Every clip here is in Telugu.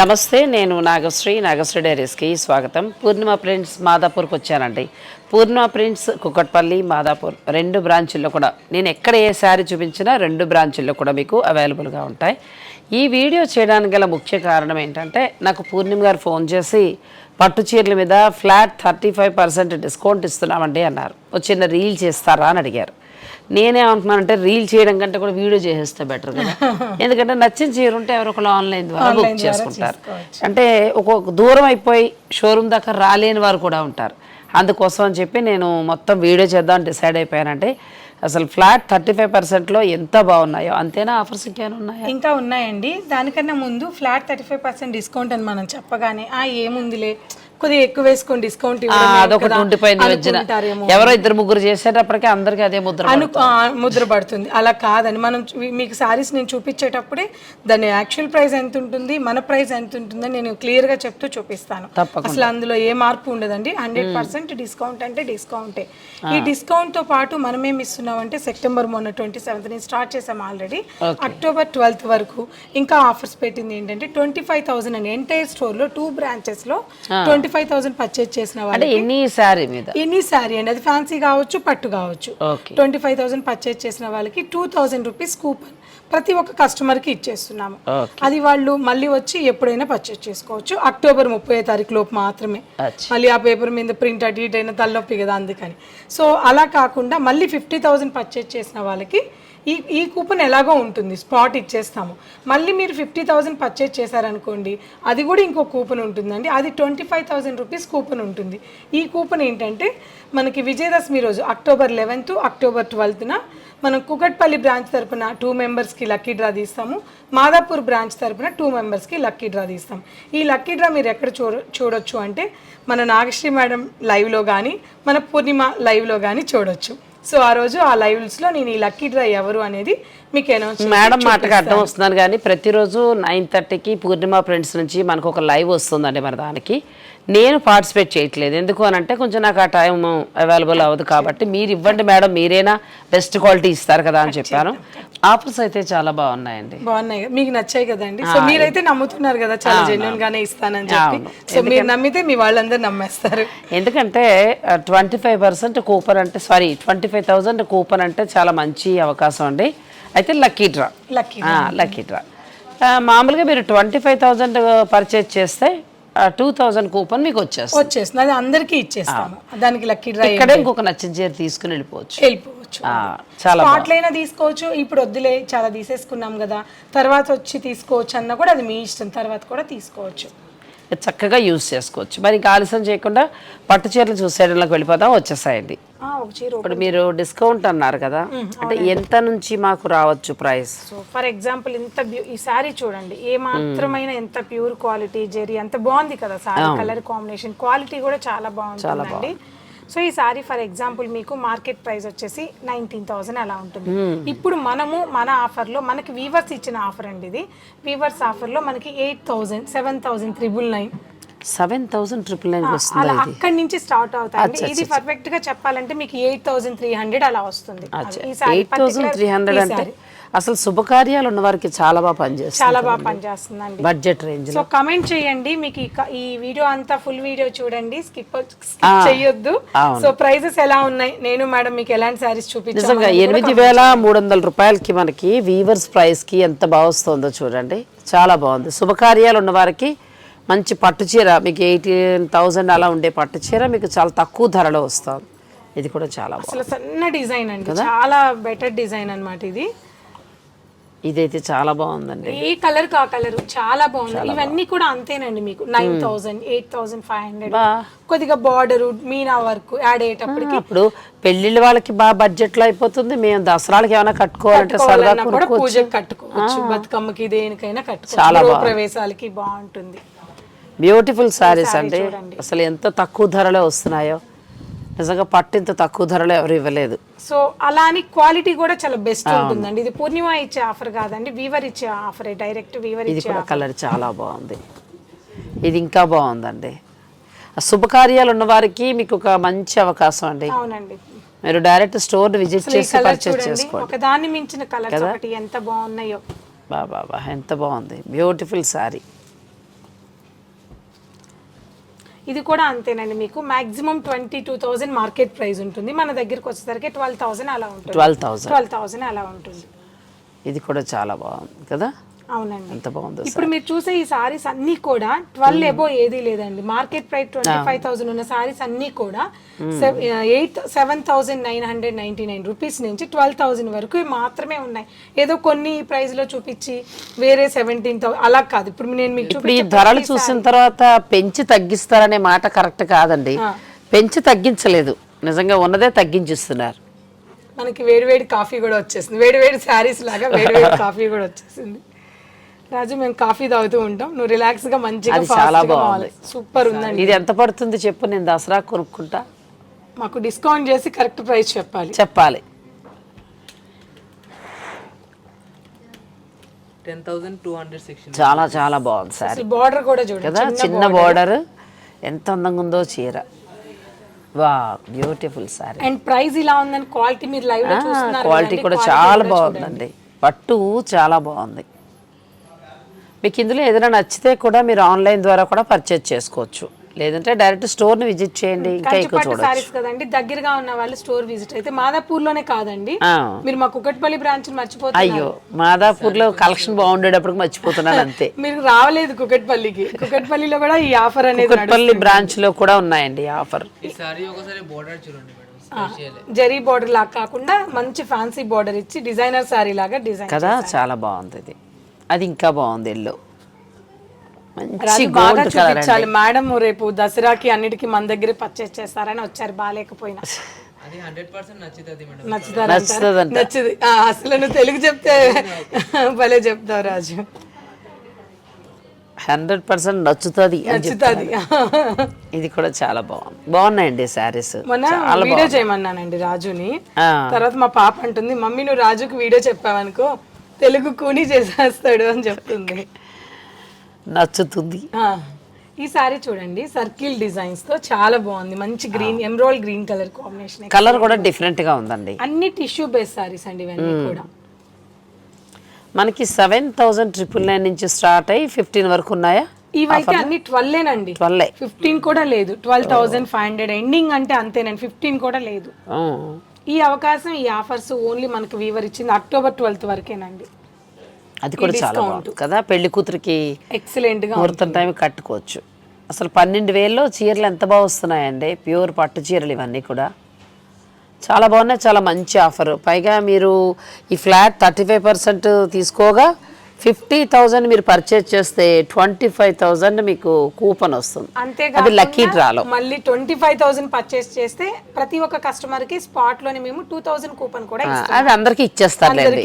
నమస్తే నేను నాగశ్రీ నాగశ్రీ డైరీస్కి స్వాగతం. పూర్ణిమ ప్రింట్స్ మాదాపూర్కి వచ్చానండి. పూర్ణిమ ప్రింట్స్ కుక్కట్పల్లి మాదాపూర్ రెండు బ్రాంచుల్లో కూడా. నేను ఎక్కడ ఏ శారీ చూపించినా రెండు బ్రాంచుల్లో కూడా మీకు అవైలబుల్గా ఉంటాయి. ఈ వీడియో చేయడానికి గల ముఖ్య కారణం ఏంటంటే నాకు పూర్ణిమ గారు ఫోన్ చేసి పట్టు చీరల మీద flat thirty five percent discount ఇస్తున్నామండి అన్నారు. ఒక చిన్న రీల్ చేస్తారా అని అడిగారు. నేనేమంటున్నానంటే రీల్ చేయడం కంటే కూడా వీడియో చేసేస్తే బెటర్ కదా. ఎందుకంటే నచ్చిన చీర ఉంటే ఎవరో ఒకరు ఆన్లైన్ ద్వారా బుక్ చేసుకుంటారు. అంటే ఒక్కొక్క దూరం అయిపోయి షోరూమ్ దాకా రాలేని వారు కూడా ఉంటారు. అందుకోసం అని చెప్పి నేను మొత్తం వీడియో చేద్దాం డిసైడ్ అయిపోయానంటే అసలు ఫ్లాట్ థర్టీ ఫైవ్ పర్సెంట్లో ఎంత బాగున్నాయో అంతేనా ఆఫర్స్ ఇంకేమైనా ఉన్నాయా? ఇంకా ఉన్నాయండి. దానికన్నా ముందు flat thirty five percent discount అని మనం చెప్పగానే ఆ ఏముందిలే కొద్దిగా ఎక్కువ వేసుకొని డిస్కౌంట్ అదొకటి ఉండిపోయింది ఎవరో ఇద్దరు ముగ్గురు చేసేటప్పటికే అందరికీ అదే ముద్ర ముద్ర పడుతుంది. అలా కాదని మనం మీకు సారీస్ నేను చూపించేటప్పుడే దాని యాక్చువల్ ప్రైస్ ఎంత ఉంటుంది మన ప్రైస్ ఎంత ఉంటుందని నేను క్లియర్గా చెప్తూ చూపిస్తాను. అసలు అందులో ఏ మార్పు ఉండదండి. హండ్రెడ్ పర్సెంట్ డిస్కౌంట్ అంటే డిస్కౌంటే ఈ డిస్కౌంట్తో పాటు మనం ఏమి ఇస్తున్నామంటే సెప్టెంబర్ మొన్న ట్వంటీ సెవెంత్ నుంచి స్టార్ట్ చేసాం ఆల్రెడీ అక్టోబర్ ట్వెల్త్ వరకు ఇంకా ఆఫర్స్ పెట్టింది ఏంటంటే ట్వంటీ ఫైవ్ థౌసండ్ అండి ఎంటైర్ స్టోర్లో టూ బ్రాంచెస్లో ట్వంటీ ఫైవ్ థౌసండ్ పర్చేజ్ చేసిన వాళ్ళు ఎన్ని శారీ మీద? ఎనీ శారీ అండి? అది ఫ్యాన్సీ కావచ్చు పట్టు కావచ్చు. ట్వంటీ ఫైవ్ థౌసండ్ పర్చేజ్ చేసిన వాళ్ళకి టూ థౌసండ్ రూపీస్ కూపన్ ప్రతి ఒక్క కస్టమర్కి ఇచ్చేస్తున్నాము. ఓకే అది వాళ్ళు మళ్ళీ వచ్చి ఎప్పుడైనా పర్చేజ్ చేసుకోవచ్చు. అక్టోబర్ ముప్పై తారీఖు లోపు మాత్రమే. మళ్ళీ ఆ పేపర్ మీద ప్రింట్ అటు ఇటు అయినా తలనొప్పి కదా అందుకని. సో అలా కాకుండా మళ్ళీ ఫిఫ్టీ థౌసండ్ పర్చేజ్ చేసిన వాళ్ళకి ఈ ఈ కూపన్ ఎలాగో ఉంటుంది స్పాట్ ఇచ్చేస్తాము. మళ్ళీ మీరు ఫిఫ్టీ థౌసండ్ పర్చేజ్ చేశారనుకోండి అది కూడా ఇంకో కూపన్ ఉంటుందండి. అది twenty five thousand rupees coupon ఉంటుంది. ఈ కూపన్ ఏంటంటే మనకి విజయదశమి రోజు అక్టోబర్ లెవెన్త్ అక్టోబర్ ట్వెల్త్న మనం కుకట్పల్లి బ్రాంచ్ తరపున టూ మెంబర్స్కి లక్కీ డ్రా తీస్తాము. మాదాపూర్ బ్రాంచ్ తరపున టూ మెంబర్స్కి లక్కీ డ్రా తీస్తాం. ఈ లక్కీ డ్రా మీరు ఎక్కడ చూడ చూడొచ్చు అంటే మన నాగశ్రీ మేడం లైవ్లో కానీ మన పూర్ణిమ లైవ్లో కానీ చూడొచ్చు. సో ఆ రోజు ఆ లైవ్స్లో నేను ఈ లక్కీ డ్రా ఎవరు అనేది మీకు అనౌన్స్ మేడం మాటగా అడ్డం వస్తున్నాను కానీ ప్రతిరోజు నైన్ థర్టీకి పూర్ణిమ ఫ్రెండ్స్ నుంచి మనకు ఒక లైవ్ వస్తుందండి మన దానికి. నేను పార్టిసిపేట్ చేయట్లేదు. ఎందుకు అని అంటే కొంచెం నాకు ఆ టైం అవైలబుల్ అవ్వదు కాబట్టి మీరు ఇవ్వండి మేడం మీరేనా? బెస్ట్ క్వాలిటీ ఇస్తారు కదా అని చెప్పాను. ఆఫర్స్ అయితే చాలా బాగున్నాయండి. బాగున్నాయి. కదా? మీకు నచ్చాయి కదండి. సో మీరైతే నమ్ముతున్నారు కదా చాలా జెన్యున్ గానే ఇస్తానని చెప్పి. సో మీరు నమ్మితే మీ వాళ్ళందరూ నమ్మేస్తారు. ఎందుకంటే ట్వంటీ ఫైవ్ పర్సెంట్ కూపన్ అంటే sorry twenty five thousand coupon అంటే చాలా మంచి అవకాశం అండి. అయితే lucky draw lucky lucky draw మామూలుగా మీరు ట్వంటీ ఫైవ్ థౌజండ్ పర్చేజ్ చేస్తే టూ థౌజండ్ కూపన్ మీకు వచ్చేస్తుంది. వచ్చేస్తుంది. అది అందరికీ ఇచ్చేస్తాము దానికి లక్కీ డ్రా ఇక్కడే ఇంకొక నచ్చిన చీర తీసుకుని వెళ్ళిపోవచ్చు. వెళ్ళిపోవచ్చు. చాలా స్పాట్లైనా తీసుకోవచ్చు. ఇప్పుడు వద్దులే చాలా తీసేసుకున్నాం కదా. తర్వాత వచ్చి తీసుకోవచ్చు అన్న కూడా అది మీ ఇష్టం. తర్వాత కూడా తీసుకోవచ్చు. చక్కగా యూజ్ చేసుకోవచ్చు. మరి ఇంకా ఆలస్యం చేయకుండా పట్టు చీరలు చూసేయడంలోకి వెళ్ళిపోదాం వచ్చేసాయండి. ఒక చీర ఇప్పుడు మీరు డిస్కౌంట్ అన్నారు కదా అంటే ఎంత నుంచి మాకు రావచ్చు ప్రైస్? సో ఫర్ ఎగ్జాంపుల్ ఇంత ఈ సారీ చూడండి ఏ మాత్రమైన ఎంత ప్యూర్ క్వాలిటీ జెరీ ఎంత బాగుంది కదా సారీ కలర్ కాంబినేషన్ క్వాలిటీ కూడా చాలా బాగుంటుందండి. సో ఈ సారీ ఫర్ ఎగ్జాంపుల్ మీకు మార్కెట్ ప్రైస్ వచ్చేసి నైన్టీన్ థౌసండ్ అలా ఉంటుంది. ఇప్పుడు మనము మన ఆఫర్లో మనకి వీవర్స్ ఇచ్చిన ఆఫర్ అండి ఇది. వీవర్స్ ఆఫర్లో మనకి eight thousand seven thousand triple nine seven thousand triple nine వస్తుంది అక్కడి నుంచి స్టార్ట్ అవుతాయి ఇది పర్ఫెక్ట్గా చెప్పాలంటే మీకు ఎయిట్ థౌసండ్ త్రీ హండ్రెడ్ అలా వస్తుంది. ఎయిట్ థౌసండ్ త్రీ హండ్రెడ్ అంటే అసలు శుభకార్యాలు ఉన్న వారికి చాలా బాగా పనిచేస్తుంది చాలా బాగా పనిచేస్తుందండి. బడ్జెట్ రేంజ్ సో కమెంట్ చేయండి. మీకు ఈ క- వీడియో అంతా ఫుల్ వీడియో చూడండి. స్కిప్ చేయొద్దు. సో ప్రైజెస్ ఎలా ఉన్నాయి? నేను మేడం మీకు ఎలాంటి సారీస్ చూపించాను ఎనిమిది వేల మూడు వందల రూపాయలకి మనకి వీవర్స్ ప్రైస్కి ఎంత బాగా వస్తుందో చూడండి. చాలా బాగుంది. శుభకార్యాలు ఉన్న వారికి మంచి పట్టు చీర మీకు ఎయిటీన్ థౌజండ్ అలా ఉండే పట్టు చీర మీకు చాలా తక్కువ ధరలో వస్తుంది ఇది కూడా చాలా అసలు సన్న డిజైన్ అండి. చాలా బెటర్ డిజైన్ అన్నమాట ఇది. ఇదైతే చాలా బాగుందండి. ఏ కలర్ కా కలర్ చాలా బాగుంది. ఇవన్నీ కూడా అంతేనండి మీకు. Nine thousand eight thousand five hundred. కొద్దిగా బార్డర్ మీనా వర్క్ యాడ్ అయ్యేటప్పటికి ఇప్పుడు పెళ్ళిళ్ళ వాళ్ళకి బాగా బడ్జెట్లో అయిపోతుంది. మేము దసరాలకి ఏమైనా కట్టుకోవాలంటే సరదా కూడా పూజకి కట్టుకోవచ్చు. బతుకమ్మకి దేనికైనా కట్టుకోవచ్చు. చాలా ప్రవేశాలకి బాగుంటుంది. బ్యూటిఫుల్ శారీస్ అండి. అసలు ఎంత తక్కువ ధరలో వస్తున్నాయో. నిజంగా పట్టు ఇంత తక్కువ ధరలో ఎవరు ఇవ్వలేదు. సో అలా అని క్వాలిటీ కూడా చాలా బెస్ట్ ఉంటుందండి. ఇది పూర్ణిమ ఇచ్చే ఆఫర్ కాదండి. వీవర్ ఇచ్చే ఆఫర్ డైరెక్ట్ వీవర్ ఇది కూడా కలర్ చాలా బాగుంది. ఇది ఇంకా బాగుందండి. శుభకార్యాలు ఉన్న వారికి మీకు ఒక మంచి అవకాశం అండి. అవునండి. మీరు డైరెక్ట్ స్టోర్ విజిట్ చేసి కలర్ పర్చేస్ చేసుకోండి. దాన్ని మించిన కలర్స్ ఒకటి ఎంత బాగున్నాయో. బా బా బా ఎంత బాగుంది. బ్యూటిఫుల్ శారీ ఇది కూడా అంతేనండి మీకు. Maximum twenty two thousand market price ఉంటుంది. మన దగ్గరికి వచ్చేసరికి ట్వెల్వ్ థౌసండ్ అలా ఉంటుంది. ట్వెల్వ్ థౌజండ్ ట్వెల్వ్ థౌసండ్ అలా ఉంటుంది. ఇది కూడా చాలా బాగుంది కదా? అవునండి. ఎంత బాగుందో ఇప్పుడు మీరు చూసే ఈ సారీస్ అన్ని కూడా ట్వెల్వ్ ఎబో ఏది లేదండి. Market price twenty five thousand ఉన్న సారీస్ అన్ని కూడా eight seven thousand nine hundred ninety nine rupees నుంచి ట్వెల్వ్ థౌసండ్ వరకు మాత్రమే ఉన్నాయి. ఏదో కొన్ని ప్రైస్లో చూపించి వేరే సెవెంటీన్ థౌసండ్ అలా కాదు. ఇప్పుడు నేను మీకు ఇప్పుడు ఈ ధరలు చూసిన తర్వాత పెంచి తగ్గిస్తారనే మాట కరెక్ట్ కాదండి. పెంచి తగ్గించలేదు. నిజంగా ఉన్నదే తగ్గించిస్తున్నారు. మనకి వేడివేడి కాఫీ కూడా వచ్చేసింది. వేడివేడి శారీస్ లాగా వేడివేడి కాఫీ కూడా వచ్చేసింది. రాజు మేము కాఫీ తాగుతూ ఉంటాం. నువ్వు రిలాక్స్గా మంచిగా చాలా బాగుంది. సూపర్ ఉందండి. ఇది ఎంత పడుతుంది చెప్పు నేను దసరా కొనుక్కుంటా. మాకు డిస్కౌంట్ చేసి కరెక్ట్ ప్రైస్ చెప్పాలి. చెప్పాలి. Ten thousand two hundred sixty చాలా చాలా బాగుంది సారీ. బార్డర్ కూడా చూడండి. కదా చిన్న బార్డర్ ఎంత అందంగా ఉందో చీర. వా బ్యూటిఫుల్ సారీ. అండ్ ప్రైస్ ఇలా ఉందని క్వాలిటీ మీరు లైవ్లో చూస్తున్నారు క్వాలిటీ కూడా చాలా బాగుందండి. పట్టు చాలా బాగుంది. మీకు ఇందులో ఏదైనా నచ్చితే కూడా మీరు ఆన్లైన్ ద్వారా కూడా పర్చేజ్ చేసుకోవచ్చు. లేదంటే డైరెక్ట్ స్టోర్ని విజిట్ చేయండి ఇంకా ఎక్కువ చూడొచ్చు. సారీస్ కదండి దగ్గరగా ఉన్న వాళ్ళు స్టోర్ విజిట్ అయితే మాదాపూర్లోనే కాదండి. మీరు మా కుక్కట్పల్లి బ్రాంచ్ మర్చిపోతున్నారు. అయ్యో మాదాపూర్లో కలెక్షన్ బాగుండేటప్పుడు మర్చిపోతున్నాను అంతే. మీరు రావలేదు కుక్కట్పల్లికి కుక్కట్పల్లిలో కూడా ఈ ఆఫర్ అనేది కుక్కట్పల్లి బ్రాంచ్లో కూడా ఉన్నాయండి ఆఫర్ ఈ సారీ ఒకసారి బోర్డర్ చూడండి జరీ బార్డర్ లాగా కాకుండా మంచి ఫ్యాన్సీ బార్డర్ ఇచ్చి డిజైనర్ సారీ లాగా డిజైన్ కదా చాలా బాగుంది ఇది. అది ఇంకా బాగుంది ఎల్లో. మంచి రాజు బాగా గోల్డ్ కలర్ చూపించాలి. మేడం రేపు దసరాకి అన్నిటికీ మన దగ్గరే పర్చేస్ చేస్తారని వచ్చారు బాగాలేకపోయినా. అది హండ్రెడ్ పర్సెంట్ నచ్చుతుంది మేడం. నచ్చుతారు నచ్చుతుందంట. నచ్చుది. ఆ, అసలు నువ్వు తెలుగు చెప్తే భలే చెప్తావు రాజు. హండ్రెడ్ పర్సెంట్ నచ్చుతుంది అని నచ్చుతుంది. ఇది కూడా చాలా బాగుంది. బాగున్నాయండి శారీస్. మొన్న వీడియో చేయమన్నానండి రాజుని. తర్వాత మా పాప అంటుంది మమ్మీ నువ్వు రాజుకి వీడియో చెప్పావనుకో తెలుగు కూని చేసేస్తాడు అని చెప్తుంది. నచ్చుతుంది. ఈ సారీ చూడండి సర్కిల్ డిజైన్స్తో చాలా బాగుంది. మంచి green emerald green colour combination colour కూడా డిఫరెంట్గా ఉందండి. అన్ని టిష్యూ బేస్ సారీస్ అండి ఇవన్నీ కూడా. మనకి సెవెన్ థౌజండ్ ట్రిపుల్ నైన్ నుంచి స్టార్ట్ అయ్యి ఫిఫ్టీన్ వరకు ఉన్నాయా? ఇవైతే అన్ని ట్వెల్వేనండి ట్వెల్వ్ ఫిఫ్టీన్ కూడా లేదు. Twelve thousand five hundred ending అంటే అంతేనండి. ఫిఫ్టీన్ కూడా లేదు. ఈ అవకాశం ఈ ఆఫర్స్ ఓన్లీ మనకి వీవర్ ఇచ్చింది అక్టోబర్ ట్వెల్త్ వరకేనండి. అది కూడా చాలా బాగుంది కదా పెళ్ళి కూతురికి ఎక్సలెంట్గా ముహూర్తం టైం కట్టుకోవచ్చు. అసలు పన్నెండు వేల్లో చీరలు ఎంత బాగా వస్తున్నాయండి? ప్యూర్ పట్టు చీరలు ఇవన్నీ కూడా. చాలా బాగున్నాయి చాలా మంచి ఆఫర్. పైగా మీరు ఈ ఫ్లాట్ థర్టీ ఫైవ్ పర్సెంట్ తీసుకోగా ఫిఫ్టీ థౌజండ్ మీరు పర్చేజ్ చేస్తే ట్వంటీ ఫైవ్ థౌజండ్ మీకు కూపన్ వస్తుంది. అది లక్కీ డ్రాలో మళ్ళీ ట్వంటీ ఫైవ్ థౌసండ్ పర్చేస్ చేస్తే ప్రతి ఒక్క కస్టమర్కి స్పాట్లోనే మేము టూ థౌసండ్ కూపన్ కూడా అది అందరికి ఇచ్చేస్తారులేండి.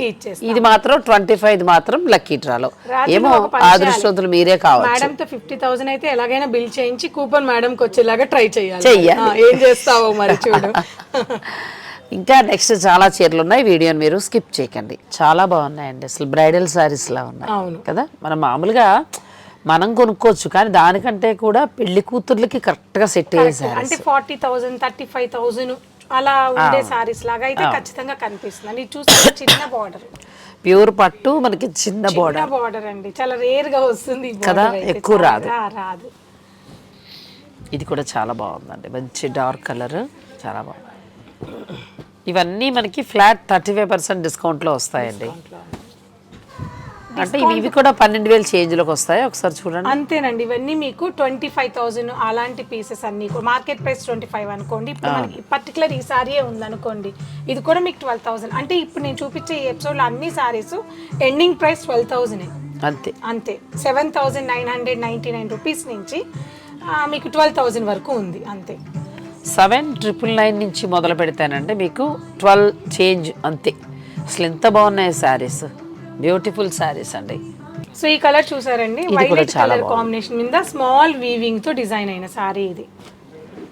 ఇది మాత్రం ట్వంటీ ఫైవ్ మాత్రం లక్కీ డ్రాలో ఏమో అదృష్టవంతులు మీరే కావచ్చు. మేడం తో ఫిఫ్టీ థౌసండ్ అయితే ఎలాగైనా బిల్ చేయించి కూపన్ మేడం కి వచ్చేలాగా ట్రై చేయాలి ఏం చేస్తావో మరి చూడు. ఇంకా నెక్స్ట్ చాలా చీరలు ఉన్నాయి. వీడియోని మీరు స్కిప్ చేయకండి. చాలా బాగున్నాయండి. అసలు బ్రైడల్ సారీస్ లా ఉన్నాయి. కదా? మనం మామూలుగా మనం కొనుక్కోవచ్చు. కానీ దానికంటే కూడా పెళ్ళి కూతుర్లకి కరెక్ట్గా సెట్ అయ్యే సారీ అంటే forty thousand thirty five thousand అలా ఉండే సారీస్ లాగా అయితే ఖచ్చితంగా కనిపిస్తుంది చూస్తే చిన్న బార్డర్ ప్యూర్ పట్టు మనకి చిన్న బోర్డర్ బార్డర్ అండి. చాలా రేర్గా వస్తుంది కదా? ఎక్కువ రాదు. రాదు. ఇది కూడా చాలా బాగుందండి. మంచి డార్క్ కలర్ చాలా బాగుంది. ఇవన్నీ మనకి ఫ్లాట్ థర్టీ ఫైవ్ పర్సెంట్ డిస్కౌంట్లో వస్తాయండి. అంటే ఇవి కూడా పన్నెండు వేలు చేంజ్లోకి వస్తాయి? ఒకసారి చూడండి. అంతేనండి. ఇవన్నీ మీకు ట్వంటీ ఫైవ్ థౌసండ్ అలాంటి పీసెస్ అన్ని మార్కెట్ ప్రైస్ ట్వంటీ ఫైవ్ అనుకోండి. ఇప్పుడు మనకి పర్టికులర్ ఈ సారీయే ఉందనుకోండి. ఇది కూడా మీకు ట్వెల్వ్ థౌసండ్ అంటే ఇప్పుడు నేను చూపించే ఈ ఎపిసోడ్లో అన్ని saris ending price twelve thousand అంతే. అంతే. Seven thousand nine hundred ninety nine rupees నుంచి మీకు ట్వెల్వ్ థౌసండ్ వరకు ఉంది. అంతే. సెవెన్ ట్రిపుల్ నైన్ నుంచి మొదలు పెడతానంటే మీకు ట్వెల్వ్ చేంజ్ అంతే. అసలు ఎంత బాగున్నాయి శారీస్. బ్యూటిఫుల్ శారీస్ అండి. సో ఈ కలర్ చూసారండి? వైలెట్ కలర్ కాంబినేషన్ మీద స్మాల్ వీవింగ్తో డిజైన్ అయిన సారీ ఇది.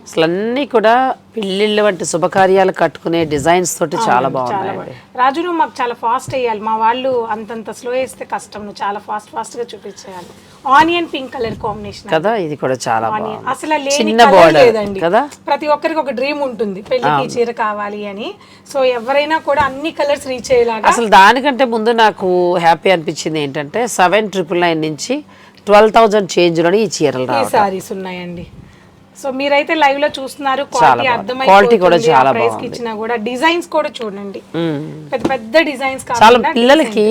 అసలు అన్నీ కూడా పెళ్ళిళ్ళ వంటి శుభకార్యాలు కట్టుకునే డిజైన్స్ తోటి చాలా బాగుంది. రాజు నువ్వు మాకు చాలా ఫాస్ట్ వేయాలి. మా వాళ్ళు అంతంత స్లో వేస్తే కష్టం. నువ్వు చాలా ఫాస్ట్ ఫాస్ట్గా చూపించేయాలి. ఆనియన్ పింక్ కలర్ కాంబినేషన్ కదా ఇది కూడా చాలా అసలు చిన్న లేదండి. కదా? ప్రతి ఒక్కరికి ఒక డ్రీమ్ ఉంటుంది. పెళ్ళికి చీర కావాలి అని. సో ఎవరైనా కూడా అన్ని కలర్స్ రీచ్ అయ్యేలాగా అసలు దానికంటే ముందు నాకు హ్యాపీ అనిపించింది ఏంటంటే సెవెన్ ట్రిపుల్ నైన్ నుంచి ట్వెల్వ్ థౌజండ్ చేంజ్లోని ఈ చీరలు ఈ సారీస్ ఉన్నాయండి. సో మీరైతే లైవ్లో చూస్తున్నారు క్వాలిటీ Quality కూడా చాలా బాగుంది. ఇచ్చినా కూడా. డిజైన్స్ కూడా చూడండి. పెద్ద పెద్ద డిజైన్స్ చాలా పిల్లలకి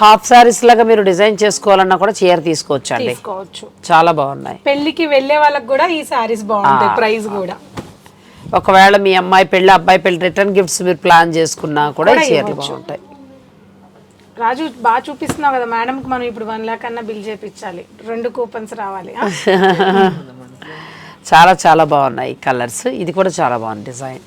హాఫ్ సారీస్ లాగా మీరు డిజైన్ చేసుకోవాలన్నా కూడా చీర తీసుకోవచ్చు అండి తీసుకోవచ్చు. చాలా బాగున్నాయి. పెళ్ళికి వెళ్ళే వాళ్ళకి కూడా ఈ సారీస్ బాగుంటాయి ప్రైస్ కూడా. ఒకవేళ మీ అమ్మాయి పెళ్ళి అబ్బాయి పెళ్ళి రిటర్న్ గిఫ్ట్స్ మీరు ప్లాన్ చేసుకున్నా కూడా ఈ చీరలు బాగుంటాయి. రాజు బాగా చూపిస్తున్నావు కదా మేడం కి మనం ఇప్పుడు వన్ లాక్ అన్న బిల్ చేపించాలి. రెండు కూపన్స్ రావాలి? చాలా చాలా బాగున్నాయి కలర్స్. ఇది కూడా చాలా బాగుంది డిజైన్.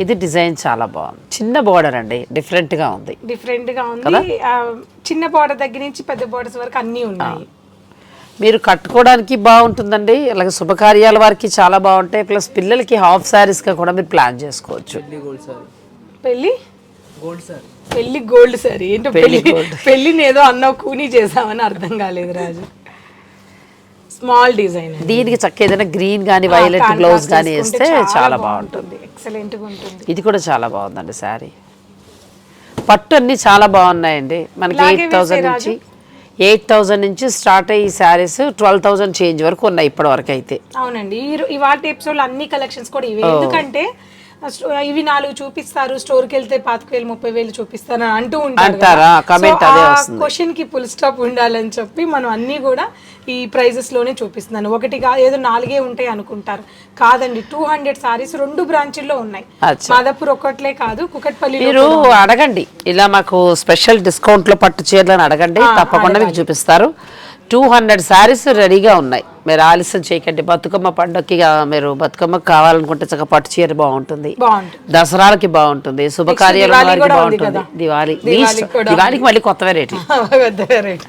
ఇది డిజైన్ చాలా బాగుంది. చిన్న బోర్డర్ అండి డిఫరెంట్గా ఉంది. డిఫరెంట్గా ఉంది. ఆ, చిన్న బోర్డర్ దగ్గర నుంచి పెద్ద బోర్డర్స్ వరకు అన్నీ ఉన్నాయి. మీరు కట్టుకోవడానికి బాగుంటుందండి. అలాగే శుభకార్యాల వారికి చాలా బాగుంటాయి. ప్లస్ పిల్లలకి హాఫ్ శారీస్గా కూడా మీరు ప్లాన్ చేసుకోవచ్చు. పెళ్ళి గోల్డ్ సారీ. పెళ్ళి? గోల్డ్ సారీ. పెళ్ళి గోల్డ్ సారీ. ఏంటో పెళ్ళి పెళ్ళిని ఏదో అన్నావు కూనీ చేసామని అర్థం కాలేదు రాజు. స్మాల్ డిజైన్ దీనికి చక్క ఏదైనా గ్రీన్ కానీ వైలెట్ బ్లౌజ్ కానీ వేస్తే చాలా బాగుంటుంది. ఎక్సలెంట్గా ఉంటుంది. ఇది కూడా చాలా బాగుందండి శారీ. పట్టు అన్ని చాలా బాగున్నాయండి. మనకి ఎయిట్ వేసే నుంచి ఎయిట్ థౌజండ్ నుంచి స్టార్ట్ అయ్యి శారీస్ ట్వెల్వ్ థౌజండ్ చేంజ్ వరకు ఉన్నాయి ఇప్పటి వరకు అయితే. అవునండి. ఇవాళ ఎపిసోడ్ అన్ని కలెక్షన్స్ కూడా ఇవే. ఎందుకంటే ఇవి నాలుగు చూపిస్తారు స్టోర్కి వెళ్తే పాతిక వేలు ముప్పై వేలు చూపిస్తారు అని అంటూ ఉంటారు. క్వశ్చన్కి ఫుల్ స్టాప్ ఉండాలని చెప్పి మనం అన్ని కూడా ఈ ప్రైజెస్లోనే చూపిస్తున్నాను. ఒకటి ఏదో నాలుగే ఉంటాయి అనుకుంటారు. కాదండి టూ హండ్రెడ్ సారీస్ రెండు బ్రాంచుల్లో ఉన్నాయి. మాదాపూర్ ఒక్కట్లే కాదు కుకట్పల్లి మీరు అడగండి. ఇలా మాకు స్పెషల్ డిస్కౌంట్లో పట్టు చీరలను అడగండి. తప్పకుండా మీకు చూపిస్తారు. టూ హండ్రెడ్ శారీస్ రెడీగా ఉన్నాయి. మీరు ఆలస్యం చేయకండి. బతుకమ్మ పండుగకి మీరు బతుకమ్మకి కావాలనుకుంటే చక్కగా పట్టు చీర బాగుంటుంది. దసరాలకి బాగుంటుంది. శుభకార్యాల దివాళీ వారికి కూడా ఉంది బాగుంటుంది. దివాళీ. దివాళీకి మళ్ళీ కొత్త వెరైటీ.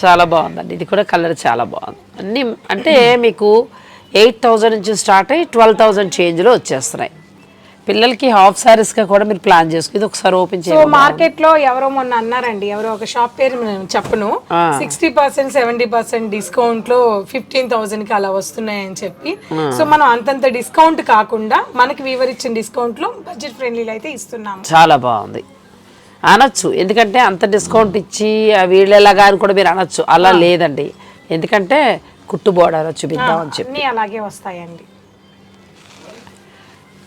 చాలా బాగుందండి. ఇది కూడా కలర్ చాలా బాగుంది. అన్ని అంటే మీకు ఎయిట్ థౌజండ్ నుంచి స్టార్ట్ అయ్యి ట్వెల్వ్ థౌజండ్ చేంజ్లో వచ్చేస్తున్నాయి. పిల్లలకి హాఫ్ శారీస్గా కూడా మీరు ప్లాన్ చేసుకుని ఇది ఒకసారి ఓపెన్ సో చేయండి మార్కెట్లో ఎవరో మొన్న అన్నారండి ఎవరో ఒక షాప్ పేరు నేను చెప్పను. సిక్స్టీ పర్సెంట్ సెవెంటీ పర్సెంట్ డిస్కౌంట్లో ఫిఫ్టీన్ థౌసండ్కి అలా వస్తున్నాయని చెప్పి. సో మనం అంతంత డిస్కౌంట్ కాకుండా మనకి వీవర్ ఇచ్చిన డిస్కౌంట్లో బడ్జెట్ ఫ్రెండ్లీలో అయితే ఇస్తున్నాము. చాలా బాగుంది. అనొచ్చు. ఎందుకంటే అంత డిస్కౌంట్ ఇచ్చి ఆ వీళ్ళెలాగా అని కూడా మీరు అనొచ్చు. అలా లేదండి. ఎందుకంటే కుట్టు బోర్డర్ చూపిద్దామని చెప్పి. అన్ని అలాగే వస్తాయండి.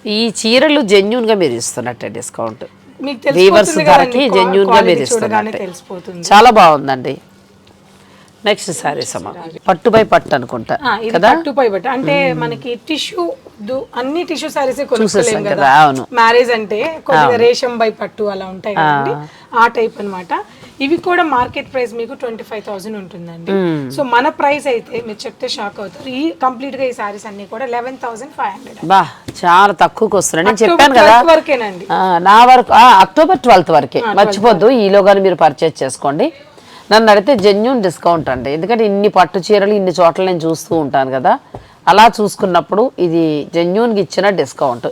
ఈ చీరలు జెన్యున్గా మీరు ఇస్తున్నట్టే డిస్కౌంట్ వీవర్స్ ధరకి జెన్యున్గా మీరు ఇస్తున్నట్టే. చాలా బాగుందండి. నెక్స్ట్ సారీస్ అమ్మా పట్టు బై పట్టు అనుకుంటా ఇది పట్టు పై బట్ట అంటే మనకి టిష్యూ అన్ని టిష్యూ సారీస్ కొనుక్కోలేం చూసేసాం కదా. కదా, అవును. మ్యారేజ్ అంటే కొద్దిగా రేషం బై పట్టు అలా ఉంటాయి ఆ. టైప్ అన్నమాట. ఇవి కూడా మార్కెట్ ప్రైస్ మీకు ట్వంటీ ఫైవ్ థౌసండ్ ఉంటుందండి. సో మన ప్రైస్ అయితే మీరు చెప్తే షాక్ అవుతారు. ఈ కంప్లీట్గా ఈ సారీస్ అన్ని కూడా లెవెన్ థౌసండ్ ఫైవ్ హండ్రెడ్ బా చాలా తక్కువకి వస్తున్నాయి నేను చెప్పాను కదా. వరకేనండి. నా వరకు అక్టోబర్ ట్వెల్త్ వరకే. మర్చిపోద్దు ఈలోగానే మీరు పర్చేజ్ చేసుకోండి. నన్ను అడిగితే జెన్యున్ డిస్కౌంట్ అండి. ఎందుకంటే ఇన్ని పట్టు చీరలు ఇన్ని చోట్ల నేను చూస్తూ ఉంటాను కదా. అలా చూసుకున్నప్పుడు ఇది జెన్యున్గా ఇచ్చిన డిస్కౌంట్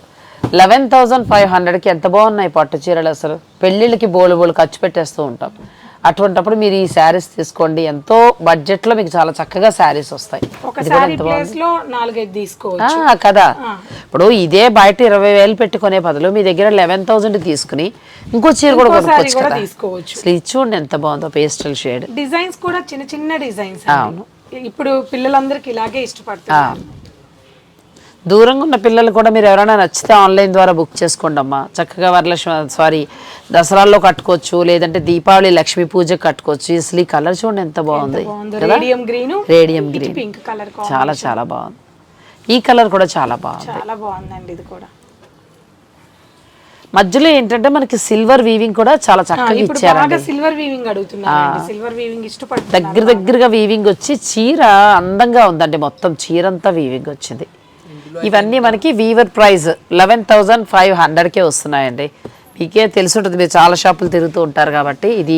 లెవెన్ థౌజండ్ ఫైవ్ హండ్రెడ్కి ఎంత బాగున్నాయి పట్టు చీరలు అసలు? పెళ్ళిళ్ళకి బోలు బోలు ఖర్చు పెట్టేస్తూ ఉంటాం. అటువంటప్పుడు మీరు ఈ శారీస్ తీసుకోండి. ఎంతో బడ్జెట్లో మీకు చాలా చక్కగా శారీస్ వస్తాయి. లో కదా. ఇప్పుడు ఇదే బయట ఇరవై వేలు పెట్టుకునే బదులు మీ దగ్గర లెవెన్ థౌసండ్ తీసుకుని ఇంకో చీర కూడా కొనుక్కోవచ్చు ఇది చూడండి ఎంత బాగుందో పేస్టల్ షేడ్. డిజైన్స్ కూడా చిన్న చిన్న డిజైన్స్ ఇప్పుడు పిల్లలందరికి ఇలాగే ఇష్టపడుతున్నారు. దూరంగా ఉన్న పిల్లలు కూడా మీరు ఎవరైనా నచ్చితే ఆన్లైన్ ద్వారా బుక్ చేసుకోండి అమ్మా. చక్కగా వరలక్ష్మి సారీ దసరాల్లో కట్టుకోవచ్చు లేదంటే దీపావళి లక్ష్మీ పూజకి కట్టుకోవచ్చు. అసలు ఈ కలర్ చూడండి ఎంత బాగుంది. రేడియం గ్రీన్ రేడియం చాలా చాలా బాగుంది. ఈ కలర్ కూడా చాలా బాగుంది. చాలా బాగుందండి ఇది కూడా. మధ్యలో ఏంటంటే మనకి సిల్వర్ వీవింగ్ కూడా చాలా చక్కగా బాగా సిల్వర్ వీవింగ్ అడుగుతున్నారు సిల్వర్ వీవింగ్ ఇష్టపడుతున్నారు దగ్గర దగ్గరగా వీవింగ్ వచ్చి చీర అందంగా ఉందండి. మొత్తం చీర అంతా వీవింగ్ వచ్చింది. ఇవన్నీ మనకి weaver price eleven thousand five హండ్రెడ్కే వస్తున్నాయండి. మీకే తెలిసి ఉంటుంది మీరు చాలా షాపులు తిరుగుతూ ఉంటారు కాబట్టి ఇది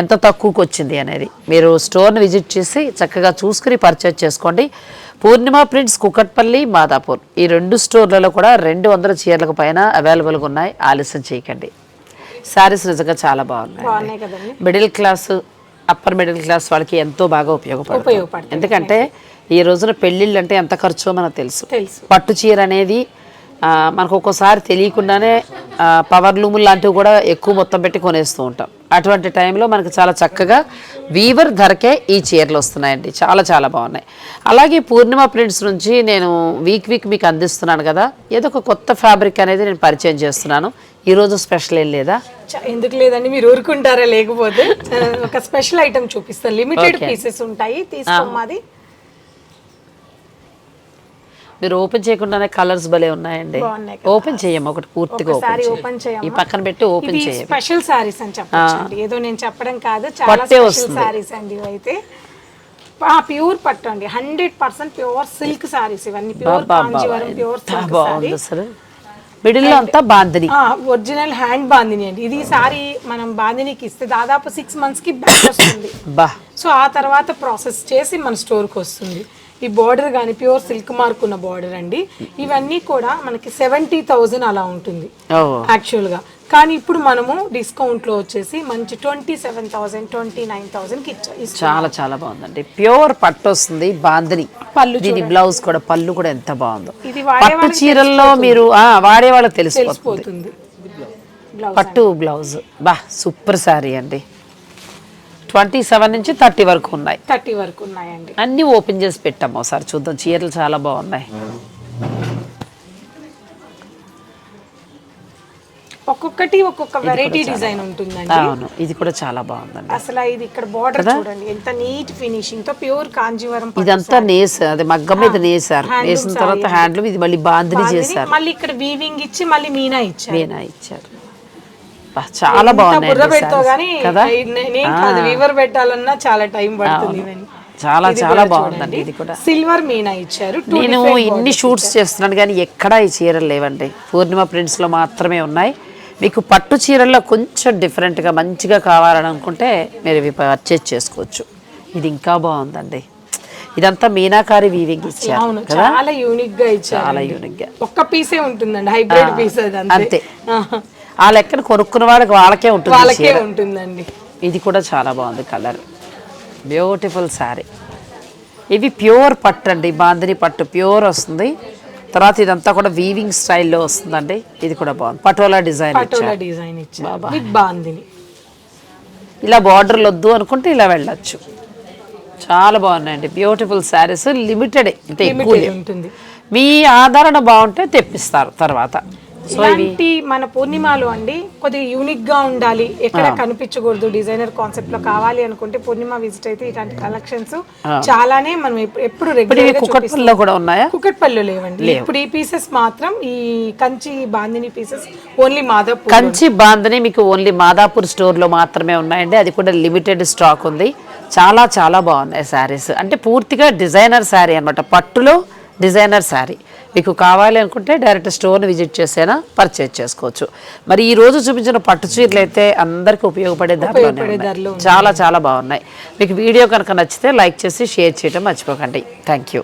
ఎంత తక్కువకి వచ్చింది అనేది. మీరు స్టోర్ని విజిట్ చేసి చక్కగా చూసుకుని పర్చేజ్ చేసుకోండి. పూర్ణిమ ప్రింట్స్ కుకట్పల్లి మాదాపూర్. ఈ రెండు స్టోర్లలో కూడా రెండు వందల చీరలకు పైన అవైలబుల్గా ఉన్నాయి. ఆలస్యం చేయకండి. శారీస్ నిజంగా చాలా బాగున్నాయి middle class upper middle class వాళ్ళకి ఎంతో బాగా ఉపయోగపడుతుంది. ఎందుకంటే ఈ రోజున పెళ్ళిళ్ళు అంటే ఎంత ఖర్చో మనకు తెలుసు. తెలుసు. పట్టు చీర అనేది మనకు ఒక్కోసారి తెలియకుండానే పవర్ లూములు లాంటివి కూడా ఎక్కువ మొత్తం పెట్టి కొనేస్తూ ఉంటాం. అటువంటి టైంలో మనకు చాలా చక్కగా వీవర్ ధరకే ఈ చీరలు వస్తున్నాయండి. చాలా చాలా బాగున్నాయి. అలాగే పూర్ణిమ ప్రింట్స్ నుంచి నేను వీక్ వీక్ మీకు అందిస్తున్నాను కదా. ఏదో ఒక కొత్త ఫ్యాబ్రిక్ అనేది నేను పరిచయం చేస్తున్నాను. ఈరోజు స్పెషల్ ఏం లేదా? ఎందుకు లేదండి మీరు ఊరుకుంటారా లేకపోతే? ఒక స్పెషల్ ఐటమ్ చూపిస్తాను. లిమిటెడ్. పీసెస్ ఉంటాయి. తీసుకోమాది మీరు ఓపెన్ చేయకుండానే కలర్స్ భలే ఉన్నాయండి. ఓపెన్ చేయము ఒకటి పూర్తిగా ఓపెన్ చేయం. ఈ పక్కన పెట్టి ఓపెన్ చేయం. స్పెషల్ సారీస్ అని చెప్పండి ఏదో నేను చెప్పడం కాదు చాలా స్పెషల్. సారీస్ అండి ఇవైతే ప్యూర్ పట్టు అండి. Hundred percent pure silk saris ఇవన్నీ. ప్యూర్ కాంజీవరం ప్యూర్ సిల్క్ బాగుంది అసలు. మిడిల్లో అంతా బాందిని. ఒరిజినల్ హ్యాండ్ బాందిని అండి. ఇది సారీ మనం బాందినికి ఇస్తే దాదాపు సిక్స్ మంత్స్కి బ్యాక్ వస్తుంది. సో ఆ తర్వాత ప్రాసెస్ చేసి మన స్టోర్కి వస్తుంది. ఈ బార్డర్ కానీ ప్యూర్ సిల్క్ మార్క్ ఉన్న బార్డర్ అండి. ఇవన్నీ కూడా మనకి సెవెంటీ థౌజండ్ అలా ఉంటుంది యాక్చువల్గా కానీ ఇప్పుడు మనము డిస్కౌంట్లో వచ్చేసి మంచి twenty seven thousand twenty nine థౌసండ్కి ఇచ్చా చాలా చాలా బాగుందండి. ప్యూర్ పట్టు వస్తుంది బాందిని పళ్ళు దీని బ్లౌజ్ కూడా పళ్ళు కూడా ఎంత బాగుందో. ఇది పట్టు చీరల్లో మీరు వాడే వాళ్ళకి తెలిసిపోతుంది. పట్టు బ్లౌజ్ బా సూపర్ శారీ అండి. ట్వంటీ సెవెన్ నుంచి థర్టీ వరకు ఉన్నాయి. థర్టీ వరకు ఉన్నాయండి. అన్నీ ఓపెన్ చేసి పెట్టాము ఒకసారి చూద్దాం. చీరలు చాలా బాగున్నాయి. ఒక్కొక్కటి ఒక్కొక్క వెరైటీ డిజైన్ ఉంటుందండి. అవును ఇది కూడా చాలా బాగుందండి. అసలు ఇది ఇక్కడ బార్డర్ చూడండి. ఎంత నీట్ ఫినిషింగ్తో ప్యూర్ కాంజీవరం ఇదంతా నేసారు. అదే మగ్గం మీద నేసారు. వేసిన తర్వాత హ్యాండ్లూమ్ ఇది మళ్ళీ బాందిని, చేశారు. మళ్ళీ ఇక్కడ వీవింగ్ ఇచ్చి మళ్ళీ మీనా ఇచ్చారు. వీణా ఇచ్చారు. చాలా కానీ కదా? వీవర్ పెట్టాలన్నా చాలా టైం పడుతుంది. చాలా చాలా బాగుందండి. ఇది కూడా. సిల్వర్ మీనా ఇచ్చారు నేను ఇన్ని షూట్స్ చేస్తున్నాను కానీ ఎక్కడా ఈ చీరలు లేవండి. పూర్ణిమ ప్రింట్స్లో మాత్రమే ఉన్నాయి. మీకు పట్టు చీరల్లో కొంచెం డిఫరెంట్గా మంచిగా కావాలని అనుకుంటే మీరు ఇవి పర్చేజ్ చేసుకోవచ్చు. ఇది ఇంకా బాగుందండి. ఇదంతా మీనాకారి వీవింగ్ ఇచ్చారు చాలా యూనిక్గా ఇచ్చారు చాలా యూనిక్గా ఒక్క పీసే ఉంటుందండి హైబ్రిడ్ పీస్ అంతే. ఆ లెక్కన కొనుక్కున్న వాడికి వాళ్ళకే ఉంటుంది వాళ్ళకే. ఉంటుందండి. ఇది కూడా చాలా బాగుంది కలర్. బ్యూటిఫుల్ శారీ ఇవి ప్యూర్ పట్టు అండి బాందిని పట్టు. ప్యూర్ వస్తుంది. తర్వాత ఇదంతా కూడా వీవింగ్ స్టైల్లో వస్తుందండి. ఇది కూడా బాగుంది. పటోలా డిజైన్ పటోలా డిజైన్ ఇలా బార్డర్లు వద్దు అనుకుంటే ఇలా వెళ్ళొచ్చు. చాలా బాగున్నాయండి. బ్యూటిఫుల్ శారీస్ లిమిటెడ్ అంటే ఎక్కువ. ఉంటుంది. మీ ఆదరణ బాగుంటే తెప్పిస్తారు తర్వాత. ఇలాంటి మన పూర్ణిమలో అండి కొద్దిగా యూనిక్గా ఉండాలి. ఎక్కడ కనిపించకూడదు డిజైనర్ కాన్సెప్ట్లో కావాలి అనుకుంటే పూర్ణిమ విజిట్ అయితే ఇలాంటి కలెక్షన్స్ చాలానే మనం ఎప్పుడు- రెగ్యులర్ కూడా ఉన్నాయా? కుకట్పల్లి లేవండి. ఇప్పుడు ఈ పీసెస్ మాత్రం ఈ కంచి బాందిని పీసెస్ ఓన్లీ మాధవ్ కంచి బాందని మీకు ఓన్లీ మాదాపూర్ స్టోర్లో మాత్రమే ఉన్నాయండి. అది కూడా లిమిటెడ్ స్టాక్ ఉంది. చాలా చాలా బాగున్నాయి శారీస్. అంటే పూర్తిగా డిజైనర్ శారీ అన్నమాట. పట్టులో డిజైనర్ శారీ. మీకు కావాలి అనుకుంటే డైరెక్ట్ స్టోర్ని విజిట్ చేసైనా పర్చేజ్ చేసుకోవచ్చు. మరి ఈ రోజు చూపించిన పట్టు చీరలు అయితే అందరికీ ఉపయోగపడే. ధరలో చాలా చాలా బాగున్నాయి. మీకు వీడియో కనుక నచ్చితే లైక్ చేసి షేర్ చేయడం మర్చిపోకండి. Thank you.